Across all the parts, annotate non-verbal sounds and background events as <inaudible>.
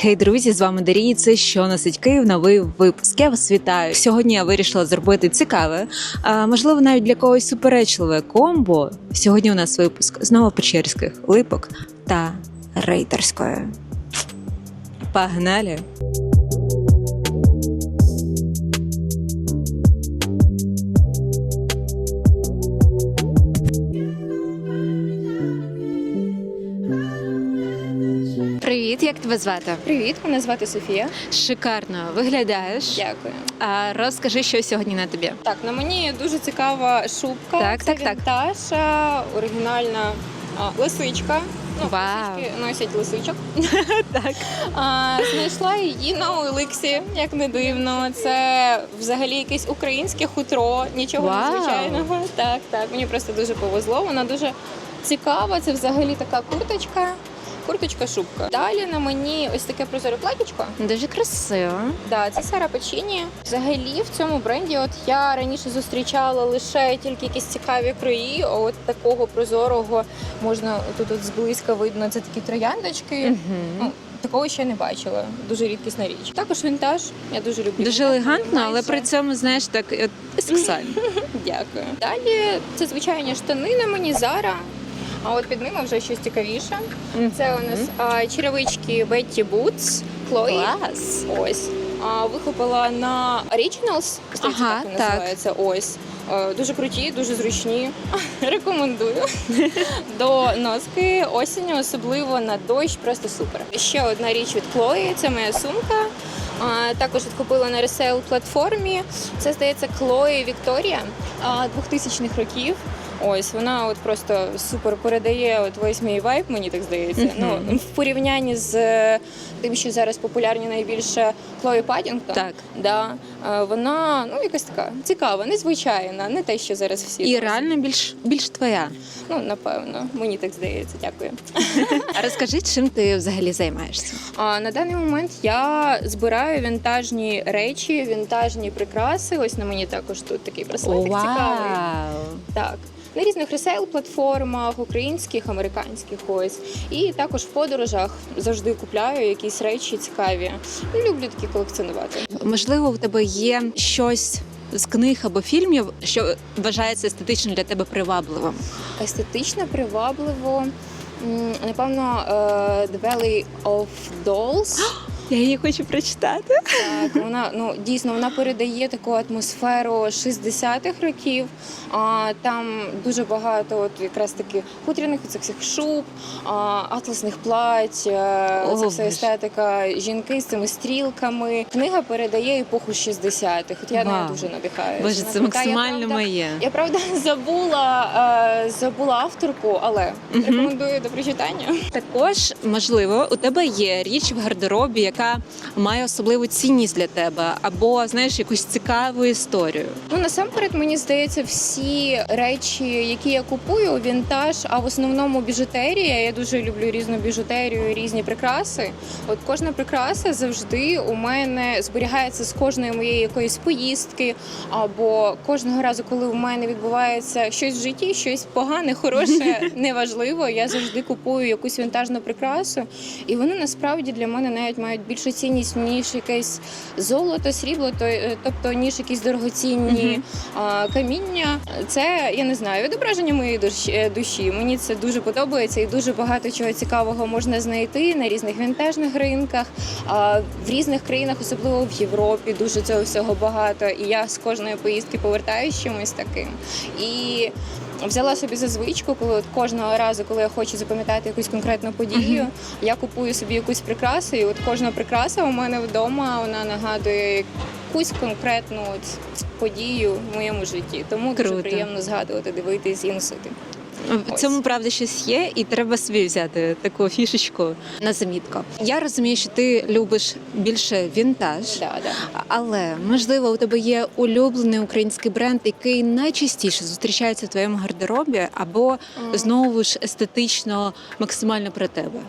Хей, друзі, з вами Дарія. Це що носить Київ. Новий випуск. Я вас вітаю. Сьогодні я вирішила зробити цікаве, а можливо, навіть для когось суперечливе комбо. Сьогодні у нас випуск з новопечерських липок та рейтерської. Погнали! Тебе звати? Привіт, мене звати Софія. Шикарно виглядаєш. Дякую. А розкажи, що сьогодні на тобі. Так, на мені дуже цікава шубка. Так, Це так, так. вінтаж, оригінальна а, лисичка. Ну, Вау. лисички носять лисичок. <laughs> Так. А, знайшла її на Олексі, як не дивно. Це взагалі якесь українське хутро, нічого Вау. незвичайного. Так, так. Мені просто дуже повезло. Вона дуже цікава. Це взагалі така курточка. Курточка-шубка. Далі на мені ось таке прозоре платічко. Дуже красиво. Да, це Сара Печіні. Взагалі в цьому бренді, от я раніше зустрічала лише тільки якісь цікаві крої. От такого прозорого можна тут от зблизька видно. Це такі трояндочки. Ну, такого ще не бачила. Дуже рідкісна річ. Також вінтаж. Я дуже люблю. Дуже елегантно, але при цьому, знаєш, так е, <laughs> сексуально. Дякую. Далі це звичайні штани на мені Зара. А от під ними вже щось цікавіше. Це у нас а, черевички Betty Boots, Chloe. Клас. Ось. А, вихопила на Originals, здається, Ага, так так. називається. Ось. Е, Дуже круті, дуже зручні. <laughs> Рекомендую. <laughs> До носки осінню, особливо на дощ, просто супер. Ще одна річ від Chloe, це моя сумка. А, Також от купила на ресейл платформі. Це здається Chloe Victoria 2000-х років. Ось вона от просто супер передає от весь мій вайб, мені так здається. Мгм. Ну в порівнянні з е, тим, що зараз популярні найбільше Хлої Падінгтон. Так. Да, е, вона ну якась така цікава, незвичайна, не те, що зараз всі. І реально більш більш твоя. Ну напевно, мені так здається. Дякую. <laughs> А розкажи, чим ти взагалі займаєшся? А на даний момент я збираю вінтажні речі, вінтажні прикраси. Ось на мені також тут такий браслетик цікавий. Так. На різних ресейл-платформах, українських, американських ось. І також в подорожах завжди купляю якісь речі цікаві. Люблю такі колекціонувати. Можливо, у тебе є щось з книг або фільмів, що вважається естетично для тебе привабливим. Естетично, привабливо. Напевно, е, The Valley of Dolls. <gasps> Я її хочу прочитати. Так, вона ну дійсно вона передає таку атмосферу 60-х років. А там дуже багато, от якраз таки хутряних цих всіх шуб, а, атласних плать, О, це все естетика. Жінки з цими стрілками. Книга передає епоху 60-х. От я Вау. нею дуже надихаюся. Боже, це максимально моє. Я правда <laughs> забула, е, забула авторку, але рекомендую до прочитання. Також, можливо, у тебе є річ в гардеробі, яка має особливу цінність для тебе, або знаєш якусь цікаву історію. Ну насамперед мені здається, всі речі, які я купую, вінтаж, а в основному біжутерія. Я дуже люблю різну біжутерію, різні прикраси. От кожна прикраса завжди у мене зберігається з кожної моєї якоїсь поїздки, або кожного разу, коли у мене відбувається щось в житті, щось погане, хороше, <laughs> неважливо. Я завжди купую якусь вінтажну прикрасу, і вони насправді для мене навіть мають більшу цінність ніж якесь золото, срібло, е, тобто ніж якісь дорогоцінні а, каміння. Це я не знаю, відображення моєї душі, е. Мені це дуже подобається, і дуже багато чого цікавого можна знайти на різних вінтажних ринках. В різних країнах, особливо в Європі, дуже цього всього багато. І я з кожної поїздки повертаюся чимось таким. І Взяла собі за звичку, коли кожного разу, коли я хочу запам'ятати якусь конкретну подію, я купую собі якусь прикрасу, і от кожна прикраса у мене вдома вона нагадує якусь конкретну от подію в моєму житті. Тому Круто. дуже приємно згадувати, дивитись і носити. В цьому правда щось є, і треба собі взяти таку фішечку на замітку. Я розумію, що ти любиш більше вінтаж. Да, да. Але можливо у тебе є улюблений український бренд, який найчастіше зустрічається в твоєму гардеробі, або знову ж естетично максимально про тебе.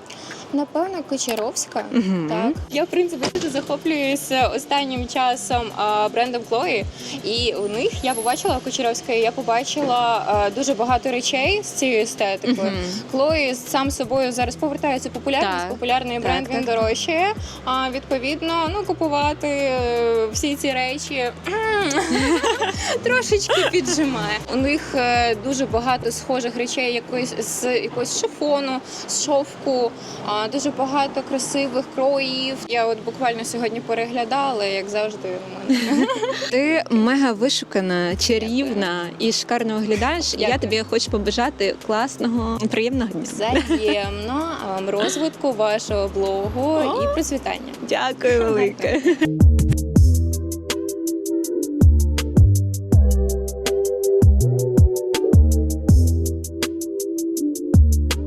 Напевно, Кочаровська. Мгм. Так, я в принципі дуже захоплююся останнім часом а, брендом Chloe. І у них я побачила Кочаровська, я побачила а, дуже багато речей з цією естетикою. Мгм. Chloe сам собою зараз повертається популярність. Так. Популярний Так, бренд він так. дорожчає. А відповідно, ну купувати е, всі ці речі <laughs> трошечки піджимає. У них е, дуже багато схожих речей, якоїсь з якогось шифону, з шовку, а, дуже багато красивих кроїв. Я от буквально сьогодні переглядала, як завжди. мене. <laughs> Ти мега вишукана, чарівна і шикарно виглядаєш. Я Дякую. тобі хочу побажати класного, приємного дня. Взаємно ем, розвитку вашого блогу і процвітання. Дякую велике.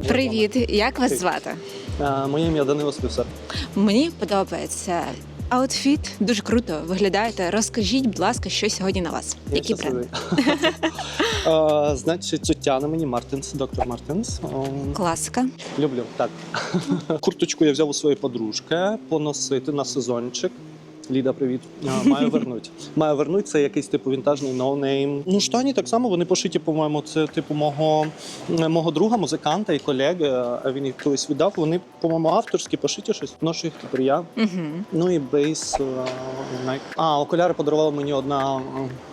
Привіт, як вас звати? Моє ім'я Данило Слюсар. Мені подобається аутфіт, дуже круто виглядаєте. Розкажіть, будь ласка, що сьогодні на вас? Я Які бренди? <laughs> Значить, Тетяна мені Мартинс, доктор Мартинс. Класика. Люблю, так. <laughs> Курточку я взяв у своєї подружки поносити на сезончик. Ліда, привіт. Е, Маю вернуть. <laughs> Маю вернуть це якийсь типу вінтажний ноунейм. Ну штані так само вони пошиті, по-моєму, це типу мого, е, мого друга, музиканта і колеги. Е, Він їх колись віддав. Вони, по-моєму, авторські пошиті щось. Ношу їх тепер я. Ну і бейс. е, Nike. А, окуляри подарувала мені одна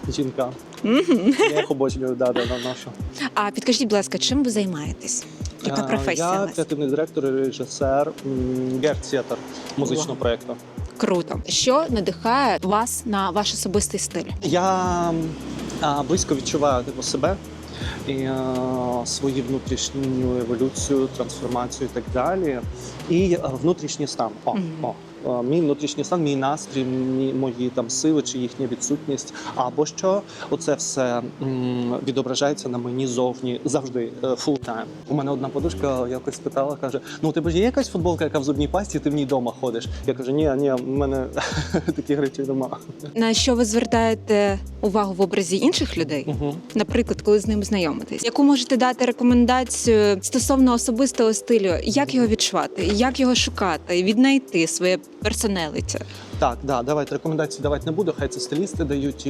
е, жінка. Я їх обожнюю, да, да, да, ношу. А підкажіть, будь ласка, чим ви займаєтесь? Яка Е, професія Я креативний директор і режисер Герт-Театр музичного проєкту. Круто. Що надихає вас на ваш особистий стиль? Я а, близько відчуваю типу, себе і е, свою внутрішню еволюцію, трансформацію і так далі. І е, внутрішній стан. О, Мгм. о. Е, Мій внутрішній стан, мій настрій, мої там сили чи їхня відсутність. Або що оце все відображається на мені зовні завжди е, full. У мене одна подушка якось спитала, каже: Ну у тебе ж є якась футболка, яка в зубній пасті, ти в ній вдома ходиш. Я кажу, ні, ні, в мене <laughs> таких речей нема. На що ви звертаєте увагу в образі інших людей? Угу. Наприклад, коли з ними знайомитесь, яку можете дати рекомендацію стосовно особистого стилю, як його відчувати, як його шукати, віднайти своє персоналіті? Так, да, давайте рекомендації давати не буду. Хай це стилісти дають е,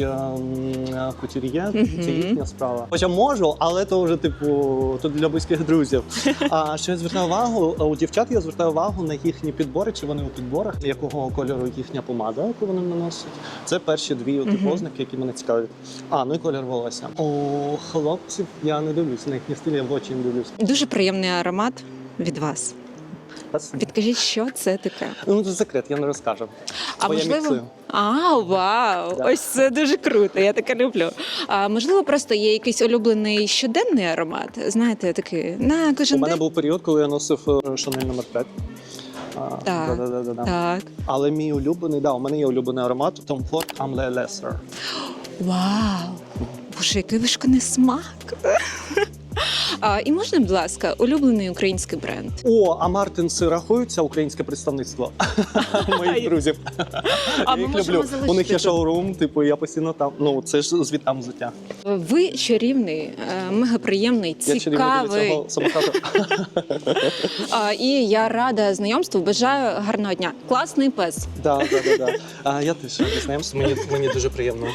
е, кутюр'є, Мгм. це їхня справа. Хоча можу, але то вже типу то для близьких друзів. <laughs> А що я звертаю увагу у дівчат? Я звертаю увагу на їхні підбори, чи вони у підборах, якого кольору їхня помада, яку вони наносять. Це перші дві Мгм. ознаки, які мене цікавлять. А ну і колір волосся. У хлопців я не дивлюсь на їхні стилі, я в очі не дивлюсь. Дуже приємний аромат від вас. Підкажіть, що це таке? Ну це секрет, я не розкажу. А Бо я міксую. а вау, Да. ось це дуже круто. Я таке люблю. А можливо, просто є якийсь улюблений щоденний аромат. Знаєте, такий на У мене день. був період, коли я носив Шанель номер 5. Так. Да, да, да, да. Так, Але мій улюблений, да, у мене є улюблений аромат Tom Ford Amle Lesser. вау, боже, який вишканий смак. А, і можна, будь ласка, улюблений український бренд. О, а Мартинси рахуються українське представництво <laughs> моїх друзів. А ми їх люблю. У них є шоурум, типу, я постійно там. Ну, це ж звідтам взуття. Ви чарівний, е, мегаприємний, Я чарівний біля цікавий. А, і я рада знайомству. Бажаю гарного дня. Класний пес. Да, да, да. Я теж знайомству, мені, мені дуже приємно.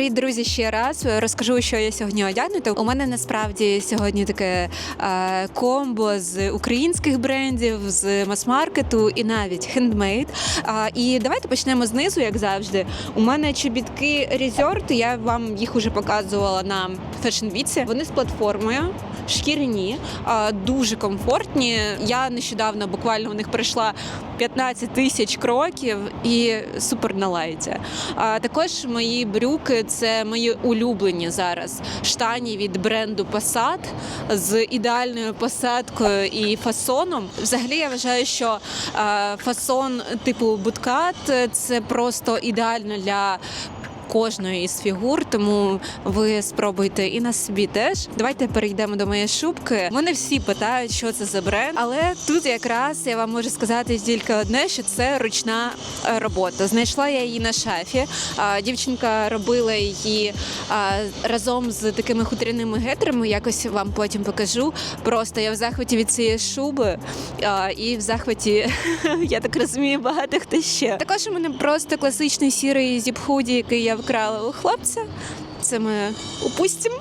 Привіт, друзі, ще раз розкажу, що я сьогодні одягнута. У мене насправді сьогодні таке е, комбо з українських брендів, з мас-маркету і навіть хендмейд. Е, і давайте почнемо знизу, як завжди. У мене чобітки Resort, я вам їх уже показувала на Fashion Віці. Вони з платформою, шкіряні, а, дуже комфортні. Я нещодавно буквально у них пройшла 15 тисяч кроків і супер на лайті. А також мої брюки це мої улюблені зараз штані від бренду Passat з ідеальною посадкою і фасоном. Взагалі я вважаю, що фасон типу буткат це просто ідеально для. Кожної із фігур, тому ви спробуйте і на собі теж. Давайте перейдемо до моєї шубки. Мене всі питають, що це за бренд, але тут якраз я вам можу сказати тільки одне, що це ручна е, робота. Знайшла я її на шафі. Дівчинка робила її разом з такими хутряними гетрами. Якось вам потім покажу. Просто я в захваті від цієї шуби і в захваті, <laughs> я так розумію, багато хто ще. Також у мене просто класичний сірий зіп-худі, який я вкрала у хлопця. Це ми упустимо.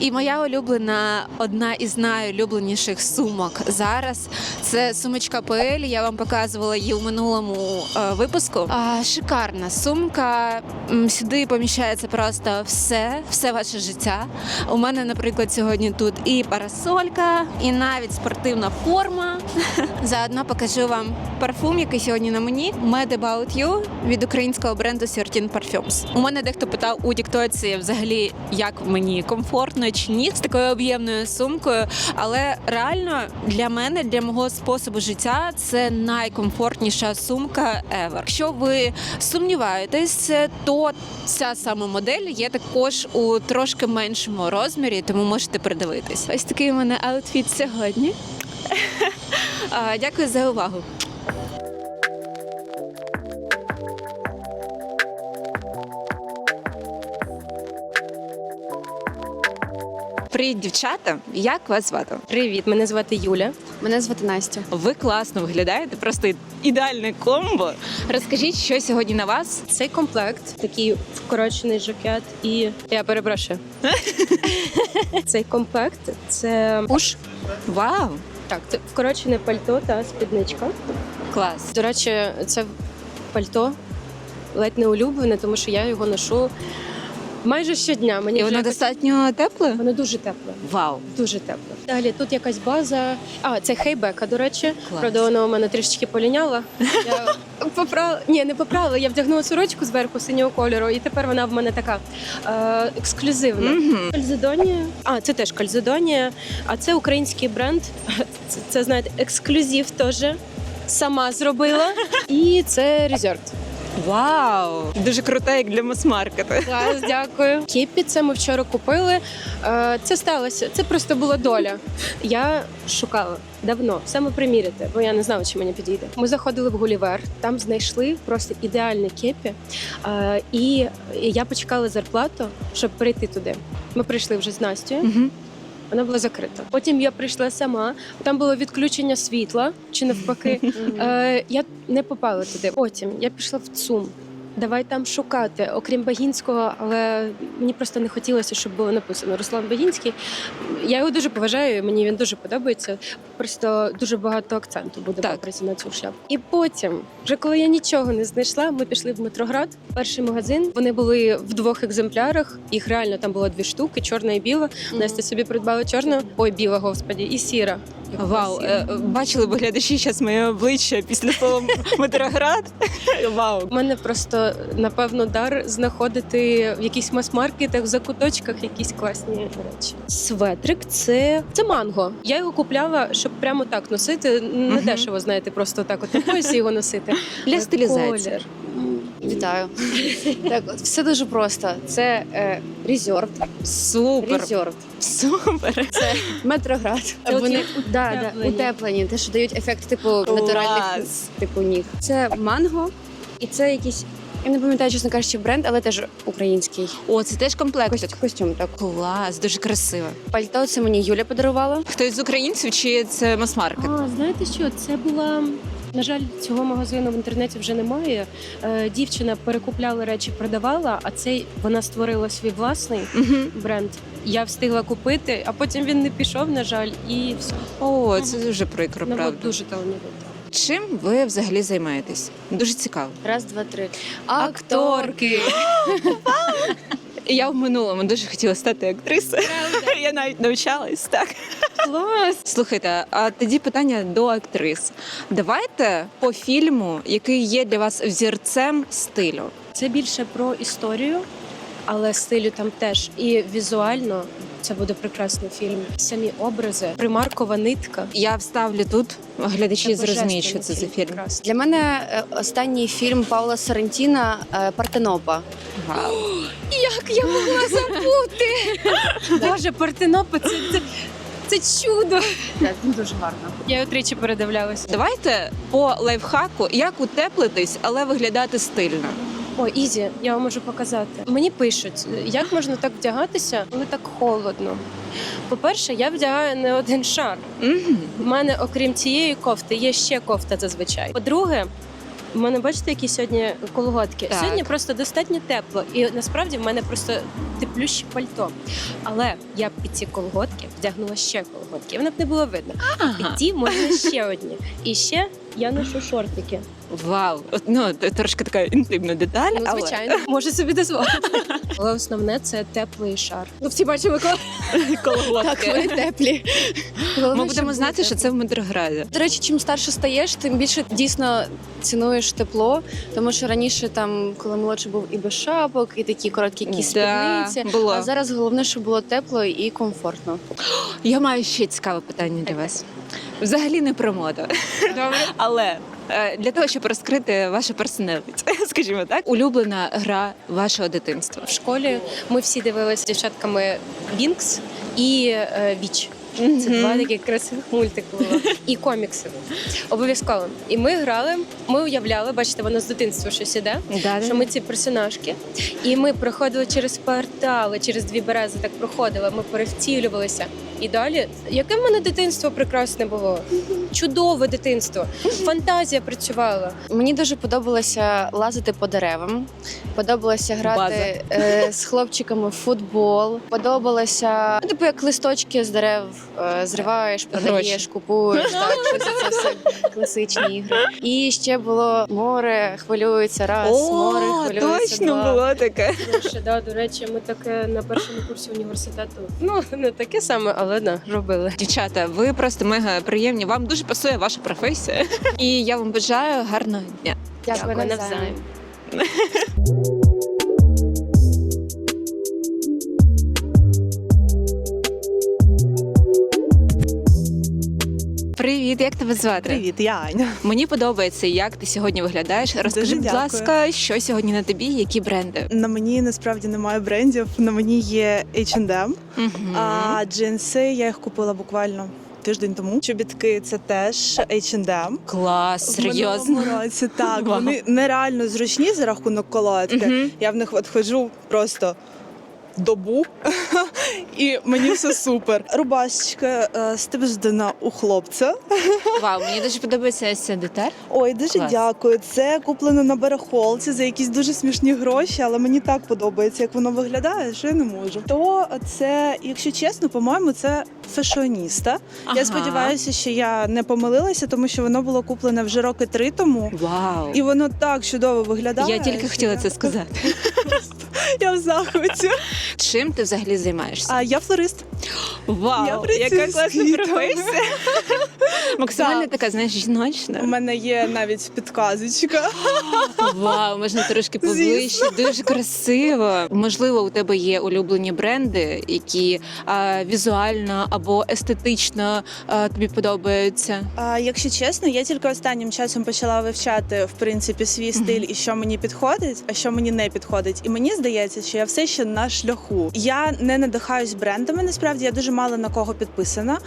І моя улюблена, одна із найулюбленіших сумок зараз. Це сумочка PL, Я вам показувала її у минулому е, випуску. Шикарна сумка. Сюди поміщається просто все, все ваше життя. У мене, наприклад, сьогодні тут і парасолька, і навіть спортивна форма. <laughs> Заодно покажу вам парфум, який сьогодні на мені. Mad About You від українського бренду Certain Parfums. У мене дехто питав у Діктоці взагалі, як мені комфортно чи ні з такою об'ємною сумкою. Але реально для мене, для мого способу життя, це найкомфортніша сумка ever. Якщо ви сумніваєтесь, то ця сама модель є також у трошки меншому розмірі, тому можете придивитись. Ось такий у мене аутфіт сьогодні. Дякую за увагу. Привіт, дівчата! Як вас звати? Привіт, мене звати Юля. Мене звати Настя. Ви класно виглядаєте, просто ідеальне комбо. Розкажіть, що сьогодні на вас? Цей комплект, такий вкорочений жакет, і я перепрошую. <laughs> Цей комплект це Пуш. Вау! так, це вкорочене пальто та спідничка. Клас! До речі, це пальто ледь не улюблене, тому що я його ношу майже щодня. Мені І вже воно якось- достатньо тепле? воно дуже тепле. Вау! Дуже тепло. Далі тут якась база. А, це хейбека, до речі. Клас. Правда, вона у мене трішечки поліняла. Я <laughs> поправила. Ні, не поправила. Я вдягнула сорочку зверху синього кольору, і тепер вона в мене така е, ексклюзивна. Мгм. Кальзедонія. А, це теж Кальзедонія. А це український бренд. <laughs> Це, це знаєте, ексклюзив теж. Сама зробила. <laughs> І це Резерт. Вау! Дуже крута, як для мас-маркету. Клас, дякую. Кіпі, це ми вчора купили. Е, Це сталося. Це просто була доля. Я шукала давно саме приміряти, бо я не знала, чи мені підійде. Ми заходили в Гулівер, там знайшли просто ідеальне кепі. Е, І я почекала зарплату, щоб прийти туди. Ми прийшли вже з Настю. Мгм. Вона була закрита. Потім я прийшла сама. Там було відключення світла чи навпаки. Е, я не попала туди. Потім я пішла в ЦУМ. Давай там шукати, окрім Багінського, але мені просто не хотілося, щоб було написано Руслан Багінський. Я його дуже поважаю, мені він дуже подобається. Просто дуже багато акценту буде Так. на цю шляпку. І потім, вже коли я нічого не знайшла, ми пішли в Метроград. Перший магазин. Вони були в двох екземплярах. Їх реально там було дві штуки: чорна і біла. Настя собі придбала чорну, ой, біла, господі, і сіра. Вау, е, бачили б глядачі зараз моє обличчя після слова Метроград. <laughs> Вау. У мене просто напевно дар знаходити в якихось мас-маркетах, в закуточках якісь класні речі. Светрик це, це манго. Я його купляла, щоб прямо так носити. Не дешево, знаєте, просто так от на поясі його носити. Для Е, стилізації. колір. Вітаю. <laughs> так, от все дуже просто. Це е, резерв. Супер. Резерв. Супер. Це метроград. Це Вони да, да, утеплені. утеплені, те, що дають ефект типу натуральних типу ніг. Це манго, і це якийсь. Я не пам'ятаю, чесно кажучи, бренд, але теж український. О, це теж комплектик. Кость- Костюм так. Клас, дуже красиво. Пальто це мені Юля подарувала. Хтось з українців чи це мас-маркет? А, знаєте що? Це була. На жаль, цього магазину в інтернеті вже немає. Е, дівчина перекупляла речі, продавала, а цей вона створила свій власний бренд. Я встигла купити, а потім він не пішов, на жаль, і все. О, це дуже прикро, Ну, правда. дуже талановито. Чим ви взагалі займаєтесь? Дуже цікаво. Раз, два, три. Акторки. <laughs> Я в минулому дуже хотіла стати актрисою. <laughs> Я навіть навчалась так. Клас! Слухайте, а тоді питання до актрис. Давайте по фільму, який є для вас взірцем стилю. Це більше про історію, але стилю там теж і візуально Це буде прекрасний фільм. Самі образи, примаркова нитка. Я вставлю тут. Глядачі зрозуміють, що це за фільм. прекрасний. Для мене е, останній фільм Паула Соррентіна е, Партенопа. Як я могла забути? <laughs> Боже, Партенопа, це, це, це чудо. Так, дуже гарно. Я його тричі передивлялася. Давайте по лайфхаку, як утеплитись, але виглядати стильно. О, Ізі, я вам можу показати. Мені пишуть, як можна так вдягатися, коли так холодно. По-перше, я вдягаю не один шар. У мене, окрім цієї кофти, є ще кофта зазвичай. По-друге, в мене бачите, які сьогодні колготки. Так. Сьогодні просто достатньо тепло, і насправді в мене просто теплюще пальто. Але я б під ці колготки вдягнула ще колготки. Воно б не було видно. Ага. Під ті можна ще одні. І ще я ношу шортики. Вау. Ну, трошки така інтимна деталь, Ну, але звичайно, <laughs> можу собі дозволити. <laughs> Але основне це теплий шар. Ну, всі бачили, коли <laughs> колготки. теплі. Ми будемо знати, що це в Медрограді. До речі, чим старше стаєш, тим більше дійсно цінуєш тепло. Тому що раніше, там, коли молодший був і без шапок, і такі короткі якісь Да, спідниці. було. А зараз головне, щоб було тепло і комфортно. <gasps> Я маю ще цікаве питання для вас. Взагалі не про моду. Добре. Але е, для того, щоб розкрити вашу персоналість, <laughs> скажімо так, улюблена гра вашого дитинства. В школі ми всі дивилися з дівчатками Вінкс і е, Віч. Це два таких красивих мультики було. І комікси. Обов'язково. І ми грали, ми уявляли, бачите, воно з дитинства щось іде. Да, Що ми ці персонажки, і ми проходили через портали, через дві берези так проходили. Ми перевтілювалися. І далі, яке в мене дитинство прекрасне було, чудове дитинство, фантазія працювала. Мені дуже подобалося лазити по деревам. Подобалося грати е, з хлопчиками в футбол. Подобалося ну, типу, як листочки з дерев е, зриваєш, продаєш, купуєш. Так, щось це все класичні ігри. І ще було море хвилюється раз, море хвилюється точно два. було таке. Ще, да, до речі, ми таке на першому курсі університету. Ну не таке саме, але да, робили. Дівчата, ви просто мега приємні. Вам дуже пасує ваша професія. І я вам бажаю гарного дня. Дякую, Дякую навзаєм. <laughs> Привіт, як тебе звати? Привіт, я Аня. Мені подобається, як ти сьогодні виглядаєш. Розкажи, будь ласка, що сьогодні на тобі, які бренди? На мені насправді немає брендів. На мені є H&M, Мгм. а джинси я їх купила буквально тиждень тому. Чобітки це теж H&M. Клас, серйозно. році так. Вау. Вони нереально зручні за рахунок колодки. Мгм. Я в них от ходжу просто. Добу <laughs> і мені все супер. Рубашечка е, стебждена у хлопця. Вау, мені дуже подобається ця деталь. Ой, дуже Клас. дякую. Це куплено на барахолці за якісь дуже смішні гроші, але мені так подобається, як воно виглядає, що я не можу. То це, якщо чесно, по-моєму, це фешоніста. Ага. Я сподіваюся, що я не помилилася, тому що воно було куплене вже роки три тому. Вау. І воно так чудово виглядає. Я тільки хотіла я- це сказати. <laughs> Я в захваті. Чим ти взагалі займаєшся? А я флорист. Я Вау, працюю яка з класна квітами. професія. Максимально Так. така, знаєш, У жіночна. мене є навіть підказочка. Вау, можна трошки поближче. Дуже красиво. Можливо, у тебе є улюблені бренди, які а, візуально або естетично а, тобі подобаються. А, якщо чесно, я тільки останнім часом почала вивчати в принципі свій стиль і що мені підходить, а що мені не підходить. І мені здається, що я все ще на шляху. Я не надихаюсь брендами. Насправді я дуже мало на кого підписана,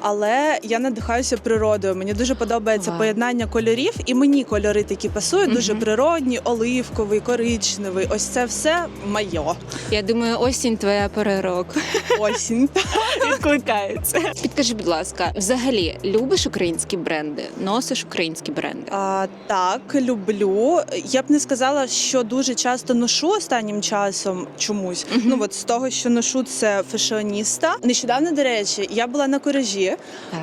але я надихаюся природою. Мені дуже подобається Вау. поєднання кольорів, і мені кольори такі пасують. Дуже природні, оливковий, коричневий. Ось це все моє. Я думаю, осінь твоя пора року Осінь. <laughs> відкликається. Підкажи, будь ласка, взагалі любиш українські бренди? Носиш українські бренди? А, так, люблю. Я б не сказала, що дуже часто ношу останнім часом чомусь. Мгм. Ну от з того, що ношу, це фешоніста. Нещодавно, до речі, я була на коражі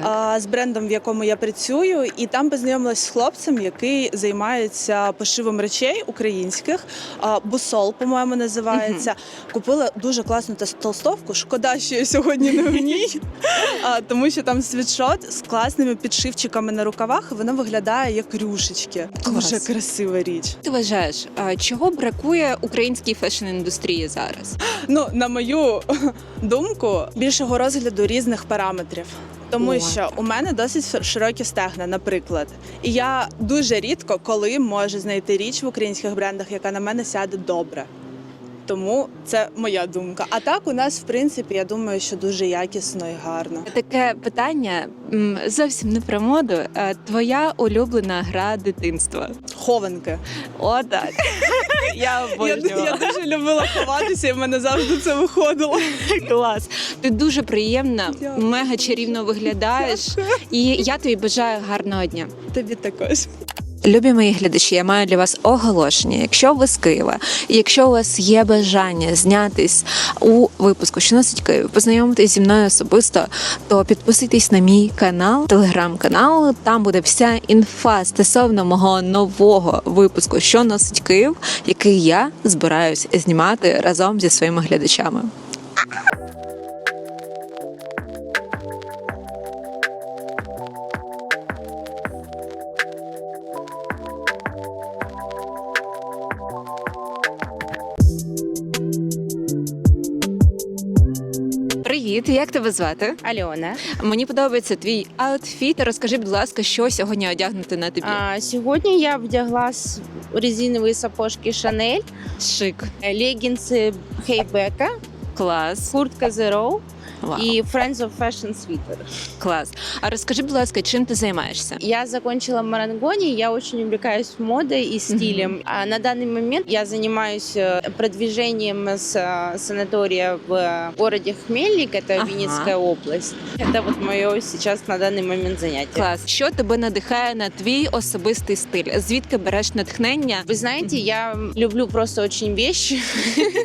а, з брендом, в якому я працюю, і там познайомилась з хлопцем, який займається пошивом речей українських. А, Бусол, по-моєму, називається. Купила дуже класну толстовку. Шкода, що я сьогодні не в ній. <laughs> а, тому що там світшот з класними підшивчиками на рукавах, і воно виглядає як рюшечки. Клас. Дуже красива річ. Ти вважаєш, чого бракує українській фешн-індустрії зараз? Ну, на мою <laughs> думку, більшого розгляду різних параметрів. Тому О. що у мене досить широкі стегна, наприклад. І я дуже рідко коли можу знайти річ в українських брендах, яка на мене сяде добре. Тому це моя думка. А так у нас, в принципі, я думаю, що дуже якісно і гарно. Таке питання м, зовсім не про моду. а Твоя улюблена гра дитинства. Хованки. Отак. <laughs> Я Я, обожнювала. я дуже любила ховатися, і в мене завжди це виходило. <laughs> Клас. Ти дуже приємна, Дякую. мега чарівно виглядаєш. І я тобі бажаю гарного дня. Тобі також. Любі мої глядачі, я маю для вас оголошення. Якщо ви з Києва, і якщо у вас є бажання знятись у випуску, що носить Київ, познайомитись зі мною особисто, то підписуйтесь на мій канал, телеграм-канал. Там буде вся інфа стосовно мого нового випуску, що носить Київ, який я збираюсь знімати разом зі своїми глядачами. Тебе звати? Альона. Мені подобається твій аутфіт. Розкажи, будь ласка, що сьогодні одягнути на тобі? А, сьогодні я вдягла резинові сапожки Шанель, Шик, легінси Хейбека, клас. куртка Zero Вау. і Friends of Fashion Sweater. Клас. А розкажи, будь ласка, чим ти займаєшся? Я закончила Марангони, я очень увлекаюсь модой и стилем. А на данный момент я занимаюсь э, продвижением с э, санатория в городе Хмельник, это Ага. Винницкая область. Это вот мое сейчас на данный момент занятие. Клас. Що тебе надихає на твій особистий стиль? Звідки береш натхнення? Вы знаете, я люблю просто очень вещи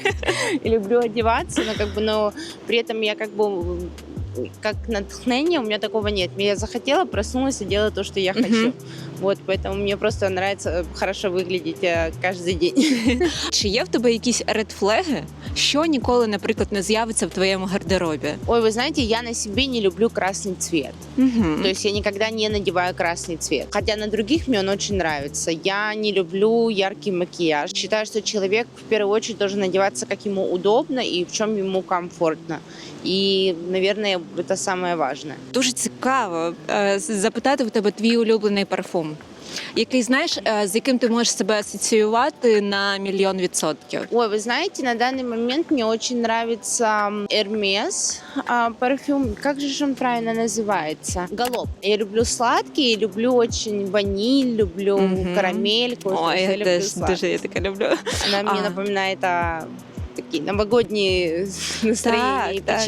<laughs> и люблю одеваться, но как бы, но при этом я как бы 뭐, 뭐 как натхнение у меня такого нет. Я захотела, проснулась и делала то, что я Мгм. хочу. Вот, поэтому мне просто нравится э, хорошо выглядеть э, каждый день. <laughs> Чи є в тебе якісь редфлеги, що ніколи, наприклад, не з'явиться в твоєму гардеробі? Ой, вы знаете, я на себе не люблю красный цвет. Угу. То есть я никогда не надеваю красный цвет. Хотя на других мне он очень нравится. Я не люблю яркий макияж. Считаю, что человек в первую очередь должен одеваться, как ему удобно и в чем ему комфортно. И, наверное, это самое важное. Дуже цікаво е, запитати в тебе твій улюблений парфум. Який знаєш, е, з яким ти можеш себе асоціювати на мільйон відсотків? Ой, вы знаете, на данный момент мне очень нравится м, Hermes а, парфюм. Как же ж он правильно называется? Галоп. Я люблю сладкие, люблю очень ваниль, люблю Мгм. карамельку. То Ой, есть я люблю теж сладкое. дуже я таке люблю. Она мне А. напоминает а, такие новогодние настроения Так.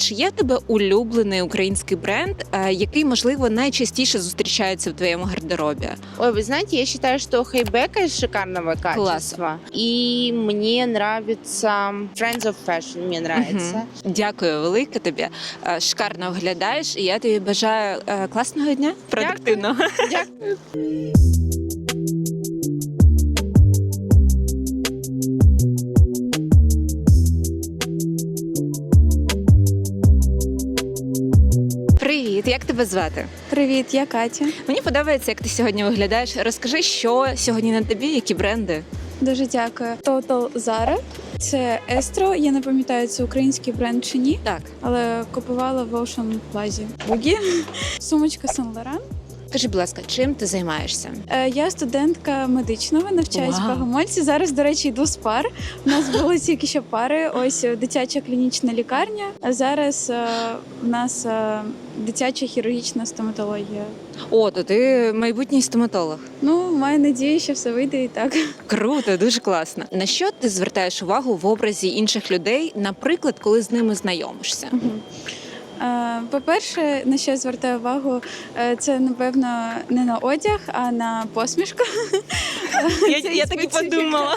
Чи є в тебе улюблений український бренд, е, який можливо найчастіше зустрічається в твоєму гардеробі? Ой, вы знаете, я считаю, что Хейбека из шикарного качества. И мне нравится Friends of Fashion, мне нравится. Дякую велике тобі. Е, Шикарно виглядаєш, і я тобі бажаю е, класного дня, продуктивного. Дякую. Тебе звати? Привіт, я Катя. Мені подобається, як ти сьогодні виглядаєш. Розкажи, що сьогодні на тобі, які бренди? Дуже дякую. Total Zara. Це Естро. Я не пам'ятаю, це український бренд чи ні, Так, але купувала в Ocean Plaza. Бугі. Сумочка Saint Laurent. Скажи, будь ласка, чим ти займаєшся? Е, Я студентка медичного, навчаюсь в Богомольці. Зараз, до речі, йду з пар. У нас <laughs> були тільки що пари. Ось е, дитяча клінічна лікарня. А зараз е, в нас е, дитяча хірургічна стоматологія. О, то ти майбутній стоматолог. Ну, маю надію, що все вийде і так. Круто, дуже класно. На що ти звертаєш увагу в образі інших людей, наприклад, коли з ними знайомишся? Мгм. Е, По-перше, на що я звертаю увагу, е, це напевно не на одяг, а на посмішку. Я, я так і подумала.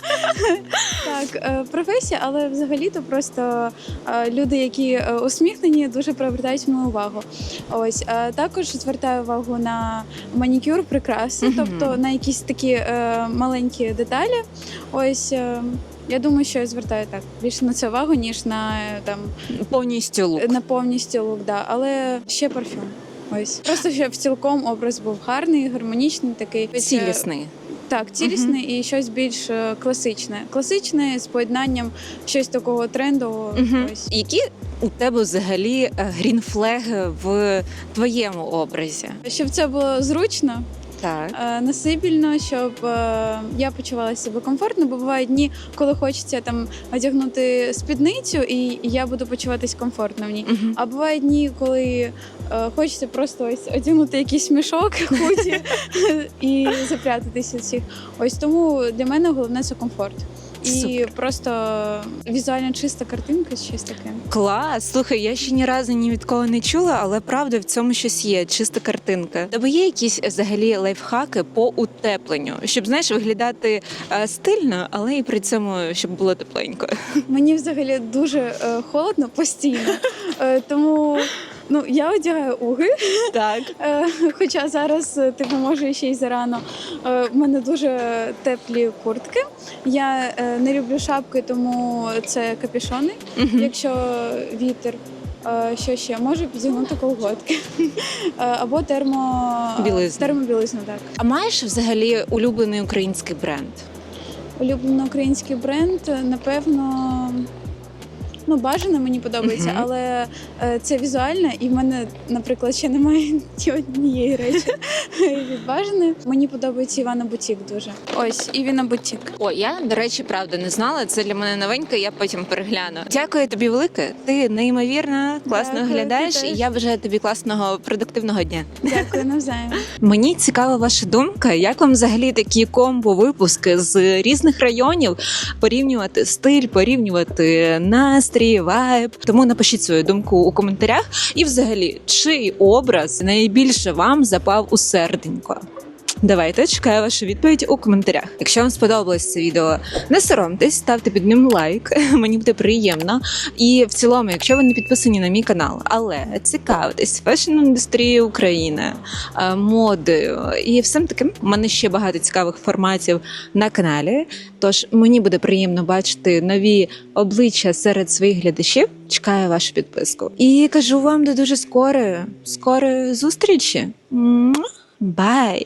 Так, е, професія, але взагалі-то просто люди, які усміхнені, дуже привертають мою увагу. Ось також звертаю увагу на манікюр, прикраси, тобто на якісь такі маленькі деталі. Ось. Я думаю, що я звертаю так більше на це увагу, ніж на там Повністю лук. на повністю лук, да. але ще парфюм. Ось просто щоб цілком образ був гарний, гармонічний, такий Цілісний. Так, цілісний і щось більш е, класичне. Класичне з поєднанням щось такого трендового. Мгм. Ось. Які у тебе взагалі е, грінфлеги в твоєму образі? Щоб це було зручно, Так. е, насибільно, щоб е, я почувалася себе комфортно, бо бувають дні, коли хочеться там одягнути спідницю, і я буду почуватись комфортно в ній. Угу. А бувають дні, коли е, хочеться просто ось одягнути якийсь мішок <laughs> худі <laughs> і запрятатися всіх. Ось тому для мене головне це комфорт. І Супер. просто візуально чиста картинка, щось таке. Клас, слухай, я ще ні разу ні від кого не чула, але правда в цьому щось є, чиста картинка. Тебе є якісь взагалі лайфхаки по утепленню, щоб знаєш виглядати е, стильно, але і при цьому щоб було тепленько. Мені взагалі дуже е, холодно постійно, <laughs> е, тому ну я одягаю уги. Так. Е, Хоча зараз, е, типу, може ще й зарано. Е, В мене дуже теплі куртки. Я е, не люблю шапки, тому це капюшони. Якщо вітер, Е, що ще можу підігнути колготки Е, або термо Білизну. термобілизну, так. А маєш взагалі улюблений український бренд? Улюблений український бренд, е, напевно. Ну, бажано мені подобається, Мгм. але е, це візуально, і в мене, наприклад, ще немає <laughs> ні однієї речі <laughs> від бажаної. Мені подобається Івана Бутік дуже. Ось, Івана Бутік. О, я до речі, правда не знала. Це для мене новеньке. Я потім перегляну. Дякую тобі велике. Ти неймовірна, класно Дякую, виглядаєш, і теж. я бажаю тобі класного продуктивного дня. Дякую навзаєм. Мені цікава ваша думка, як вам взагалі такі комбо-випуски з різних районів порівнювати стиль, порівнювати настрій, вайб. Тому напишіть свою думку у коментарях. І взагалі, чий образ найбільше вам запав у серденько? Давайте чекаю вашу відповідь у коментарях. Якщо вам сподобалось це відео, не соромтесь, ставте під ним лайк. <laughs> Мені буде приємно. І в цілому, якщо ви не підписані на мій канал, але цікавитесь фешн-індустрією України, е, модою і всім таким. У мене ще багато цікавих форматів на каналі. Тож мені буде приємно бачити нові обличчя серед своїх глядачів. Чекаю вашу підписку. І кажу вам до дуже скорої, скорої зустрічі. Бай!